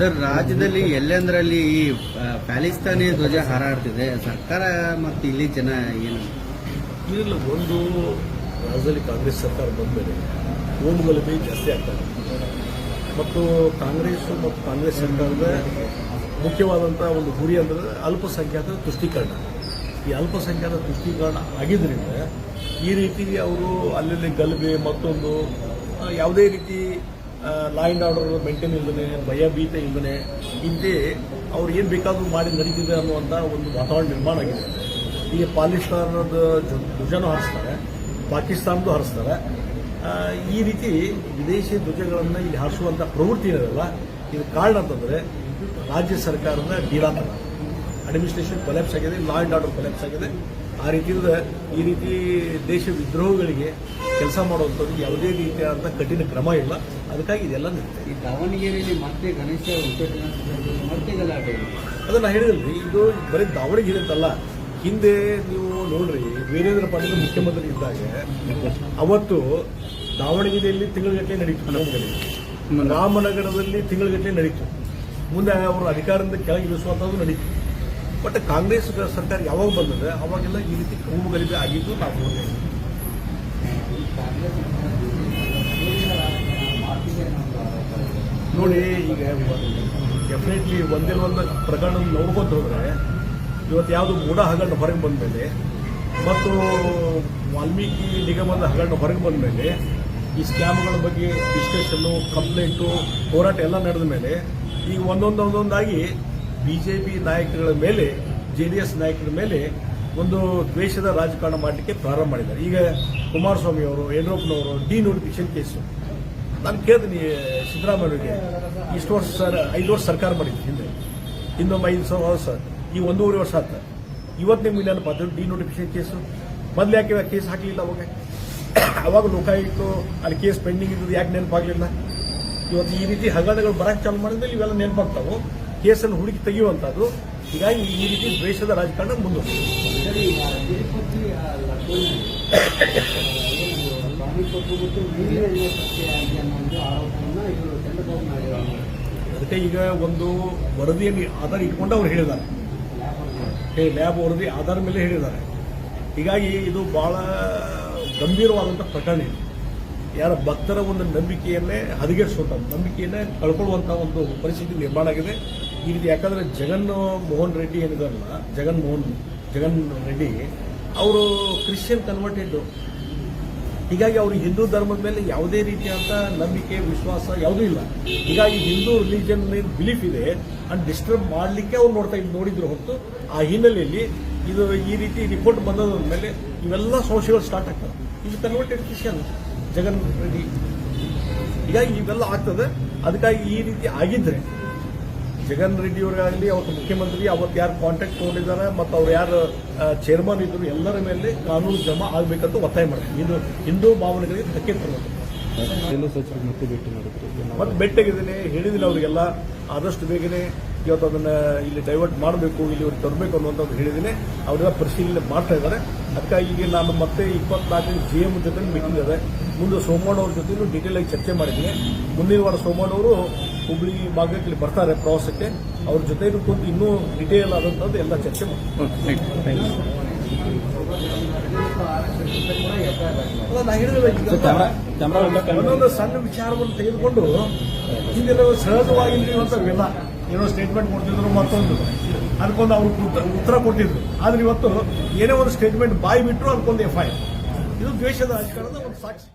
Sir, ರಾಜ್ಯದಲ್ಲಿ ಎಲ್ಲೆಂದರಲ್ಲಿ ಈ ಪ್ಯಾಲಿಸ್ತಾನಿ ಧ್ವಜ ಹಾರಾಡ್ತಿದೆ, ಸರ್ಕಾರ ಮತ್ತು ಇಲ್ಲಿ ಜನ ಏನು? ಇಲ್ಲ, ಒಂದು ರಾಜ್ಯದಲ್ಲಿ ಕಾಂಗ್ರೆಸ್ ಸರ್ಕಾರ ಬಂದ ಮೇಲೆ ಗಲಭೆ ಜಾಸ್ತಿ ಆಗ್ತದೆ ಮತ್ತು ಕಾಂಗ್ರೆಸ್ ಮತ್ತು ಕಾಂಗ್ರೆಸ್ ಸರ್ಕಾರದ ಮುಖ್ಯವಾದಂಥ ಒಂದು ಗುರಿ ಅಂದರೆ ಅಲ್ಪಸಂಖ್ಯಾತರ ತುಷ್ಟೀಕರಣ. ಈ ಅಲ್ಪಸಂಖ್ಯಾತ ತುಷ್ಟೀಕರಣ ಆಗಿದ್ದರಿಂದ ಈ ರೀತಿ ಅವರು ಅಲ್ಲಲ್ಲಿ ಗಲಭೆ ಮತ್ತೊಂದು ಯಾವುದೇ ರೀತಿ ಲಾ ಆ್ಯಂಡ್ ಆರ್ಡರ್ ಮೇಂಟೈನ್ ಇಲ್ಲದೆ ಭಯ, ಭೀತ ಇಲ್ಲದೆ ಹಿಂದೆ ಅವ್ರು ಏನು ಬೇಕಾದರೂ ಮಾಡಿ ನಡೀತಿದೆ ಅನ್ನುವಂಥ ಒಂದು ವಾತಾವರಣ ನಿರ್ಮಾಣ ಆಗಿದೆ. ಈಗ ಪಾಕಿಸ್ತಾನದ ಧ್ವಜನೂ ಹಾರಿಸ್ತಾರೆ, ಪಾಕಿಸ್ತಾನದ್ದು ಹಾರಿಸ್ತಾರೆ. ಈ ರೀತಿ ವಿದೇಶಿ ಧ್ವಜಗಳನ್ನು ಇಲ್ಲಿ ಹಾರಿಸುವಂಥ ಪ್ರವೃತ್ತಿ ಇರೋದಲ್ಲ, ಇದು ಕಾರಣ ಅಂತಂದರೆ ರಾಜ್ಯ ಸರ್ಕಾರದ ಡೀಲಾತನ. ಅಡ್ಮಿನಿಸ್ಟ್ರೇಷನ್ ಕೊಲ್ಯಾಪ್ಸ್ ಆಗಿದೆ ಲಾ ಆ್ಯಂಡ್ ಆರ್ಡರ್ ಕೊಲ್ಯಾಪ್ಸ್ ಆಗಿದೆ. ಆ ರೀತಿಯಿಂದ ಈ ರೀತಿ ದೇಶ ವಿದ್ರೋಹಗಳಿಗೆ ಕೆಲಸ ಮಾಡುವಂಥದ್ದು ಯಾವುದೇ ರೀತಿಯಾದಂಥ ಕಠಿಣ ಕ್ರಮ ಇಲ್ಲ. ಅದಕ್ಕಾಗಿ ಇದೆಲ್ಲ ನಿಂತಿದೆ ಈ ದಾವಣಗೆರೆಯಲ್ಲಿ ಮತ್ತೆ ಗಣೇಶ ವಿಸರ್ಜನಾ ಸಂದರ್ಭದಲ್ಲಿ ಮತ್ತೆ ಗಲಾಟೆ ನಾನು ಹೇಳಿದ್ರಿ ಇದು ಬರೀ ದಾವಣಗೆರೆ ಅಂತಲ್ಲ ಹಿಂದೆ ನೀವು ನೋಡ್ರಿ ವೀರೇಂದ್ರ ಪಾಟೀಲ್ ಮುಖ್ಯಮಂತ್ರಿ ಇದ್ದಾಗ ಅವತ್ತು ದಾವಣಗೆರೆಯಲ್ಲಿ ತಿಂಗಳಗಟ್ಟಲೆ ನಡೀತು ನಮ್ಮಲ್ಲಿ ರಾಮನಗರದಲ್ಲಿ ತಿಂಗಳಗಟ್ಟಲೆ ನಡೀತು. ಮುಂದೆ ಅವರು ಅಧಿಕಾರದಿಂದ ಕೆಳಗೆ ಇಳಿಸುವಂಥದ್ದು ನಡೀತು. ಬಟ್ ಕಾಂಗ್ರೆಸ್ ಸರ್ಕಾರ ಯಾವಾಗ ಬಂದರೆ ಅವಾಗೆಲ್ಲ ಈ ರೀತಿ ಕೋಮು ಗಲಭೆ ಆಗಿದ್ದು ನಾವು ನೋಡಿ, ಈಗ ಡೆಫಿನೆಟ್ಲಿ ಒಂದೇ ಒಂದು ಪ್ರಕರಣ ನೋಡ್ಕೊತ ಹೋದ್ರೆ, ಇವತ್ತು ಯಾವುದು ಮೂಡ ಹಗರಣ ಹೊರಗೆ ಬಂದ ಮೇಲೆ ಮತ್ತು ವಾಲ್ಮೀಕಿ ನಿಗಮದ ಹಗರಣ ಹೊರಗೆ ಬಂದ ಮೇಲೆ ಈ ಸ್ಕ್ಯಾಮ್ಗಳ ಬಗ್ಗೆ ಡಿಸ್ಕಷನ್ನು ಕಂಪ್ಲೇಂಟು ಹೋರಾಟ ಎಲ್ಲ ನಡೆದ ಮೇಲೆ ಈಗ ಒಂದೊಂದು ಒಂದೊಂದಾಗಿ ಬಿ ಜೆ ಪಿ ನಾಯಕರುಗಳ ಮೇಲೆ ಜೆ ಡಿ ಎಸ್ ನಾಯಕರ ಮೇಲೆ ಒಂದು ದ್ವೇಷದ ರಾಜಕಾರಣ ಮಾಡಲಿಕ್ಕೆ ಪ್ರಾರಂಭ ಮಾಡಿದ್ದಾರೆ. ಈಗ ಕುಮಾರಸ್ವಾಮಿ ಅವರು, ಯಡಿಯೂರಪ್ಪನವರು, ಡಿ ನೋಟಿಫಿಕೇಶನ್ ಕೇಸು. ನಾನು ಕೇಳಿದ್ನಿ ಸಿದ್ದರಾಮಯ್ಯರಿಗೆ ಇಷ್ಟು ವರ್ಷ ಸರ್, ಐದು ವರ್ಷ ಸರ್ಕಾರ ಮಾಡಿದ್ದು ಹಿಂದೆ. ಇನ್ನೊಮ್ಮೆ ಐದು ಸಾವಿರ ಸರ್. ಈ ಒಂದೂವರೆ ವರ್ಷ ಆತ ಇವತ್ತು ನಿಮ್ಗೆ ಪದ ಡಿ ನೋಟಿಫಿಕೇಶನ್ ಕೇಸು? ಮೊದಲು ಯಾಕೆ ಕೇಸ್ ಹಾಕಲಿಲ್ಲ ಅವಾಗ? ಅವಾಗ ಲೋಕಾಯುಕ್ತ ಅಲ್ಲಿ ಕೇಸ್ ಪೆಂಡಿಂಗ್ ಇದ್ದದ್ದು ಯಾಕೆ ನೆನಪಾಗಲಿಲ್ಲ? ಇವತ್ತು ಈ ರೀತಿ ಹಗರಣಗಳು ಬರಕ್ಕೆ ಚಾಲು ಮಾಡಿದ್ರೆ ಇವೆಲ್ಲ ನೆನಪಾಗ್ತಾವೆ. ಕೇಸನ್ನು ಹುಡುಕಿ ತೆಗೆಯುವಂಥದ್ದು. ಹೀಗಾಗಿ ಈ ರೀತಿ ದ್ವೇಷದ ರಾಜಕಾರಣ ಮುಂದುವರಿದೆ ಅದಕ್ಕೆ ಈಗ ಒಂದು ವರದಿಯಲ್ಲಿ ಆಧಾರ ಇಟ್ಕೊಂಡು ಅವ್ರು ಹೇಳಿದ್ದಾರೆ. ಹೇ ಲ್ಯಾಬ್ ವರದಿ ಆಧಾರ ಮೇಲೆ ಹೇಳಿದ್ದಾರೆ. ಹೀಗಾಗಿ ಇದು ಬಹಳ ಗಂಭೀರವಾದಂಥ ಪ್ರಕರಣ ಇದು. ಯಾರ ಭಕ್ತರ ಒಂದು ನಂಬಿಕೆಯನ್ನೇ ಹದಗೆಡಿಸುವಂಥ, ನಂಬಿಕೆಯನ್ನೇ ಕಳ್ಕೊಳ್ಳುವಂಥ ಒಂದು ಪರಿಸ್ಥಿತಿ ನಿರ್ಮಾಣ ಆಗಿದೆ. ಈ ರೀತಿ ಯಾಕಂದರೆ ಜಗನ್ ಮೋಹನ್ ರೆಡ್ಡಿ ಏನಿದಾರಲ್ಲ, ಜಗನ್ ಮೋಹನ್, ಜಗನ್ ರೆಡ್ಡಿ, ಅವರು ಕ್ರಿಶ್ಚಿಯನ್ ಕನ್ವರ್ಟೆಡ್ ಹೀಗಾಗಿ ಅವರು ಹಿಂದೂ ಧರ್ಮದ ಮೇಲೆ ಯಾವುದೇ ರೀತಿಯಾದ ನಂಬಿಕೆ, ವಿಶ್ವಾಸ ಯಾವುದೂ ಇಲ್ಲ. ಹೀಗಾಗಿ ಹಿಂದೂ ರಿಲಿಜನ್ ಬಿಲೀಫ್ ಇದೆ. ಅಂಡ್ ಡಿಸ್ಟರ್ಬ್ ಮಾಡಲಿಕ್ಕೆ ಅವ್ರು ನೋಡ್ತಾ ಇದ್ದು ನೋಡಿದ್ರು ಹೊರತು ಆ ಹಿನ್ನೆಲೆಯಲ್ಲಿ ಇದು ಈ ರೀತಿ ರಿಪೋರ್ಟ್ ಬಂದದ ಮೇಲೆ ಇವೆಲ್ಲ ಸೋಷಿಯಲ್ ಸ್ಟಾರ್ಟ್ ಆಗ್ತದೆ. ಇದು ಕನ್ವರ್ಟೆಡ್ ಕ್ರಿಶಿಯನ್ ಜಗನ್ ರೆಡ್ಡಿ. ಹೀಗಾಗಿ ಇವೆಲ್ಲ ಆಗ್ತದೆ. ಅದಕ್ಕಾಗಿ ಈ ರೀತಿ ಆಗಿದ್ರೆ ಜಗನ್ ರೆಡ್ಡಿ ಅವರಾಗಲಿ ಅವತ್ತು ಮುಖ್ಯಮಂತ್ರಿ ಅವತ್ತು ಯಾರು ಕಾಂಟ್ಯಾಕ್ಟ್ ತಗೊಂಡಿದ್ದಾರೆ ಮತ್ತು ಅವ್ರು ಯಾರು ಚೇರ್ಮನ್ ಇದ್ರು ಎಲ್ಲರ ಮೇಲೆ ಕಾನೂನು ಜಮಾ ಆಗಬೇಕಂತ ಒತ್ತಾಯ ಮಾಡಿದೆ ಇದು ಹಿಂದೂ ಭಾವನೆಗಳಿಗೆ ಧಕ್ಕೆ ತರಬೇಕು ಮತ್ತೆ ಭೇಟಿ ಮಾಡಿದ್ರು. ಮತ್ತೆ ಭೇಟಿಯಾಗಿದ್ದೀನಿ ಹೇಳಿದಿಲ್ಲ ಅವರಿಗೆಲ್ಲ. ಆದಷ್ಟು ಬೇಗನೆ ಇವತ್ತು ಅದನ್ನ ಇಲ್ಲಿ ಡೈವರ್ಟ್ ಮಾಡಬೇಕು ಇಲ್ಲಿ ಅವ್ರಿಗೆ ತರಬೇಕು ಅನ್ನುವಂಥದ್ದು ಹೇಳಿದ್ದೀನಿ. ಅವರೆಲ್ಲ ಪರಿಶೀಲನೆ ಮಾಡ್ತಾ ಇದ್ದಾರೆ. ಅದಕ್ಕಾಗಿ ಈಗ ನಾನು ಮತ್ತೆ ಇಪ್ಪತ್ನಾಲ್ಕನೇ ಜಿ ಎಂ ಜೊತೆ ಮೀಟಿಂಗ್ ಇದೆ. ಮುಂದೆ ಸೋಮಣ್ಣ ಅವ್ರ ಜೊತೆನೂ ಡೀಟೇಲ್ ಆಗಿ ಚರ್ಚೆ ಮಾಡಿದ್ದೀನಿ. ಮುಂದಿನ ವಾರ ಸೋಮಣ್ಣ ಅವರು ಹುಬ್ಳಿ ಭಾಗಕ್ಕೆ ಬರ್ತಾರೆ ಪ್ರವಾಸಕ್ಕೆ. ಅವ್ರ ಜೊತೆ ಕೂತು ಇನ್ನೂ ಡಿಟೇಲ್ ಆದಂಥದ್ದು ಎಲ್ಲ ಚರ್ಚೆ ಒಂದೊಂದು ಸಣ್ಣ ವಿಚಾರವನ್ನು ತೆಗೆದುಕೊಂಡು ಹಿಂದಿನ ಸಹಜವಾಗಿ ಇರುವಂಥವೆಲ್ಲ ಏನೋ ಸ್ಟೇಟ್ಮೆಂಟ್ ಕೊಡ್ತಿದ್ರು, ಮತ್ತೊಂದು. ಅನ್ಕೊಂಡು ಅವ್ರು ಉತ್ತರ ಕೊಟ್ಟಿದ್ರು. ಆದ್ರೆ ಇವತ್ತು ಏನೇ ಒಂದು ಸ್ಟೇಟ್ಮೆಂಟ್ ಬಾಯಿ ಬಿಟ್ಟರು ಅನ್ಕೊಂಡು ಎಫ್ ಐ ಇದು ದ್ವೇಷದ ರಾಜಕಾರಣದ ಒಂದು ಸಾಕ್ಷಿ.